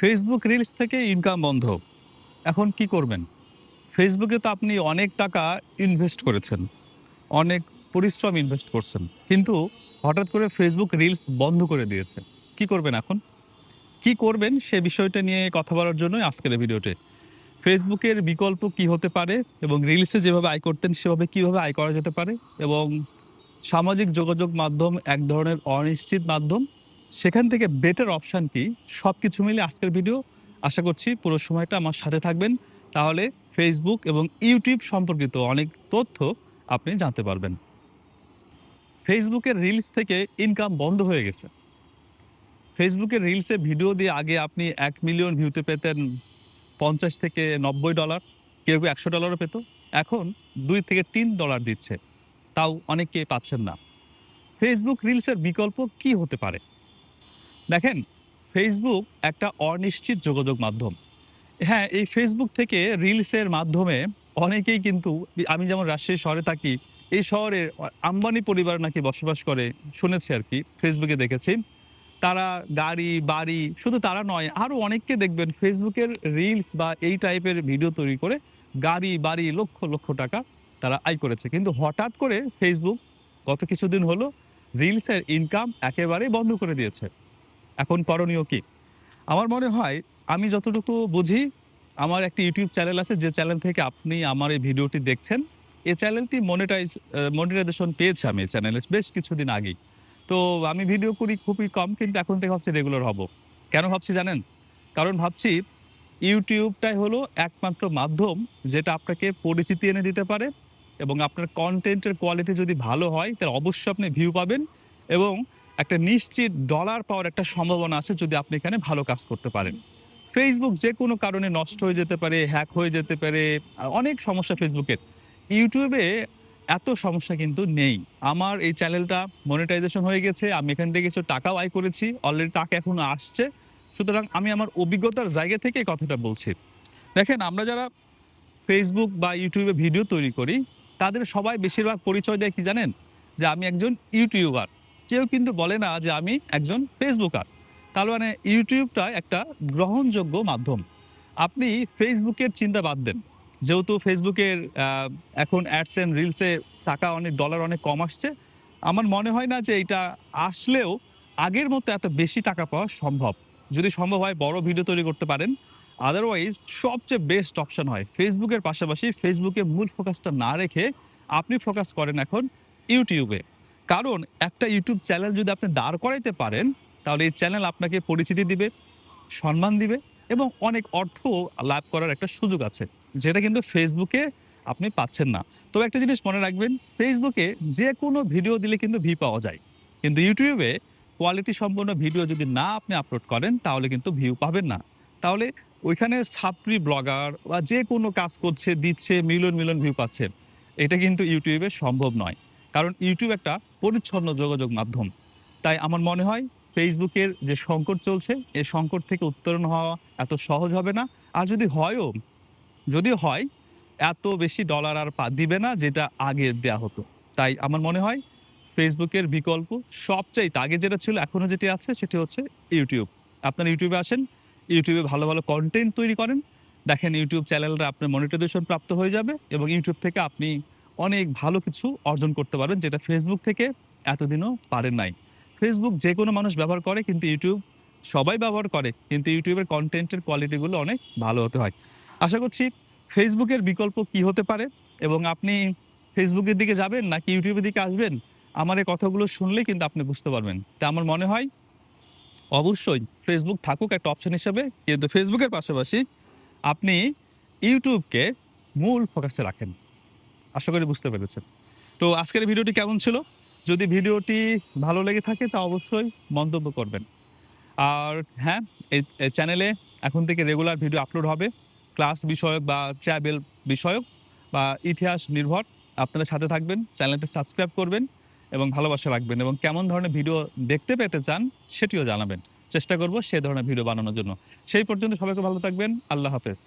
Facebook reels থেকে income বন্ধ। এখন কি করবেন? ফেসবুকে তো আপনি অনেক টাকা ইনভেস্ট করেছেন। অনেক পরিশ্রম ইনভেস্ট করছেন। কিন্তু হঠাৎ করে ফেসবুক রিলস বন্ধ করে দিয়েছে। কি করবেন এখন? কি করবেন সে বিষয়টা নিয়ে কথা বলার জন্যই আজকের ভিডিওতে। ফেসবুকের বিকল্প কি হতে পারে এবং রিলসে যেভাবে আয় করতেন, সেভাবে কীভাবে আয় করা যেতে পারে এবং সামাজিক যোগাযোগ মাধ্যম এক ধরনের অনিশ্চিত মাধ্যম সেখান থেকে বেটার অপশান কি? সব কিছু মিলে আজকের ভিডিও আশা করছি পুরো সময়টা আমার সাথে থাকবেন। তাহলে ফেসবুক এবং ইউটিউব সম্পর্কিত অনেক তথ্য আপনি জানতে পারবেন। ফেসবুকের রিলস থেকে ইনকাম বন্ধ হয়ে গেছে। ফেসবুকের রিলসে ভিডিও দিয়ে আগে আপনি এক মিলিয়ন ভিউতে পেতেন পঞ্চাশ থেকে নব্বই ডলার কেউ কেউ একশো ডলারও পেত। এখন দুই থেকে তিন ডলার দিচ্ছে। তাও অনেকে পাচ্ছেন না। ফেসবুক রিলসের বিকল্প কি হতে পারে? দেখেন ফেসবুক একটা অনিশ্চিত যোগাযোগ মাধ্যম। হ্যাঁ এই ফেসবুক থেকে রিলসের মাধ্যমে অনেকেই কিন্তু, আমি যেমন রাজশাহী শহরে থাকি, এই শহরের আম্বানি পরিবার নাকি বসবাস করে, শুনেছি আর কি ফেসবুকে দেখেছি। তারা গাড়ি, বাড়ি, শুধু তারা নয় আরও অনেককে দেখবেন ফেসবুকের রিলস বা এই টাইপের ভিডিও তৈরি করে গাড়ি, বাড়ি, লক্ষ লক্ষ টাকা তারা আয় করেছে। কিন্তু হঠাৎ করে ফেসবুক গত কিছুদিন হলো রিলসের ইনকাম একেবারে বন্ধ করে দিয়েছে। এখন করণীয় কি? আমার মনে হয় আমি যতটুকু বুঝি, আমার একটি ইউটিউব চ্যানেল আছে যে চ্যানেল থেকে আপনি আমার এই ভিডিওটি দেখছেন। এই চ্যানেলটি মনিটাইজ মনিটাইজেশন পেয়েছে আমি এই চ্যানেলে বেশ কিছুদিন আগেই। তো আমি ভিডিও করি খুবই কম, কিন্তু এখন থেকে ভাবছি রেগুলার হব। কেন ভাবছি জানেন? কারণ ভাবছি ইউটিউবটাই হলো একমাত্র মাধ্যম যেটা আপনাকে পরিচিতি এনে দিতে পারে এবং আপনার কন্টেন্টের কোয়ালিটি যদি ভালো হয়, তাহলে অবশ্যই আপনি ভিউ পাবেন এবং একটা নিশ্চিত ডলার পাওয়ার একটা সম্ভাবনা আছে যদি আপনি এখানে ভালো কাজ করতে পারেন। ফেসবুক যে কোনো কারণে নষ্ট হয়ে যেতে পারে হ্যাক হয়ে যেতে পারে, অনেক সমস্যা ফেসবুকের ইউটিউবে এত সমস্যা কিন্তু নেই। আমার এই চ্যানেলটা মনিটাইজেশন হয়ে গেছে, আমি এখান থেকে কিছু টাকাও আয় করেছি অলরেডি টাকা এখনও আসছে। সুতরাং আমি আমার অভিজ্ঞতার জায়গা থেকে কথাটা বলছি। দেখেন, আমরা যারা ফেসবুক বা ইউটিউবে ভিডিও তৈরি করি, তাদের সবাই বেশিরভাগ পরিচয় দেয় কি জানেন? যে আমি একজন ইউটিউবার কেউ কিন্তু বলে না যে আমি একজন ফেসবুকার। তার মানে ইউটিউবটা একটা গ্রহণযোগ্য মাধ্যম। আপনি ফেসবুকের চিন্তা বাদ দেন। যেহেতু ফেসবুকের এখন অ্যাডস অ্যান্ড রিলসে টাকা অনেক ডলার অনেক কম আসছে, আমার মনে হয় না যে এটা আসলেও আগের মতো এত বেশি টাকা পাওয়া সম্ভব। যদি সম্ভব হয় বড় ভিডিও তৈরি করতে পারেন। আদারওয়াইজ সবচেয়ে বেস্ট অপশন হয় ফেসবুকের পাশাপাশি ফেসবুকে মূল ফোকাসটা না রেখে আপনি ফোকাস করেন এখন ইউটিউবে। কারণ একটা ইউটিউব চ্যানেল যদি আপনি দাঁড় করাইতে পারেন, তাহলে এই চ্যানেল আপনাকে পরিচিতি দিবে, সম্মান দিবে এবং অনেক অর্থ লাভ করার একটা সুযোগ আছে, যেটা কিন্তু ফেসবুকে আপনি পাচ্ছেন না। তবে একটা জিনিস মনে রাখবেন ফেসবুকে যে কোনো ভিডিও দিলে কিন্তু ভি পাওয়া যায়। কিন্তু ইউটিউবে কোয়ালিটি সম্পন্ন ভিডিও যদি না আপনি আপলোড করেন, তাহলে কিন্তু ভিউ পাবেন না। তাহলে ওইখানে ছাত্রী ব্লগার বা যে কোনো কাজ করছে, দিচ্ছে, মিলন মিলন ভিউ পাচ্ছে, এটা কিন্তু ইউটিউবে সম্ভব নয়। কারণ ইউটিউব একটা পরিচ্ছন্ন যোগাযোগ মাধ্যম। তাই আমার মনে হয় ফেসবুকের যে সংকট চলছে, এ সংকট থেকে উত্তরণ হওয়া এত সহজ হবে না। আর যদি হয়ও, যদি হয়, এত বেশি ডলার আর পা দিবে না যেটা আগে দেয়া হতো। তাই আমার মনে হয় ফেসবুকের বিকল্প সবচাইতে আগে যেটা ছিল এখনও যেটি আছে, সেটি হচ্ছে ইউটিউব আপনারা ইউটিউবে আসেন ইউটিউবে ভালো ভালো কন্টেন্ট তৈরি করেন। দেখেন ইউটিউব চ্যানেলটা আপনার মনিটাইজেশন প্রাপ্ত হয়ে যাবে এবং ইউটিউব থেকে আপনি অনেক ভালো কিছু অর্জন করতে পারবেন যেটা ফেসবুক থেকে এতদিনও পারেন নাই। ফেসবুক যে কোনো মানুষ ব্যবহার করে কিন্তু ইউটিউব সবাই ব্যবহার করে, কিন্তু ইউটিউবের কন্টেন্টের কোয়ালিটিগুলো অনেক ভালো হতে হয়। আশা করছি ফেসবুকের বিকল্প কি হতে পারে এবং আপনি ফেসবুকের দিকে যাবেন নাকি ইউটিউবের দিকে আসবেন, আমার এই কথাগুলো শুনলেই কিন্তু আপনি বুঝতে পারবেন। তা আমার মনে হয় অবশ্যই ফেসবুক থাকুক একটা অপশন হিসেবে, কিন্তু ফেসবুকের পাশাপাশি আপনি ইউটিউবকে মূল ফোকাসে রাখেন। আশা করি বুঝতে পেরেছেন। তো আজকের ভিডিওটি কেমন ছিল? যদি ভিডিওটি ভালো লেগে থাকে, তা অবশ্যই মন্তব্য করবেন। আর হ্যাঁ এই চ্যানেলে এখন থেকে রেগুলার ভিডিও আপলোড হবে। ক্লাস বিষয়ক বা ট্রাভেল বিষয়ক বা ইতিহাস নির্ভর আপনারা সাথে থাকবেন, চ্যানেলটা সাবস্ক্রাইব করবেন এবং ভালোবাসা রাখবেন এবং কেমন ধরনের ভিডিও দেখতে পেতে চান সেটিও জানাবেন। চেষ্টা করব সে ধরনের ভিডিও বানানোর জন্য। সেই পর্যন্ত সবাইকে ভালো থাকবেন। আল্লাহ হাফেজ।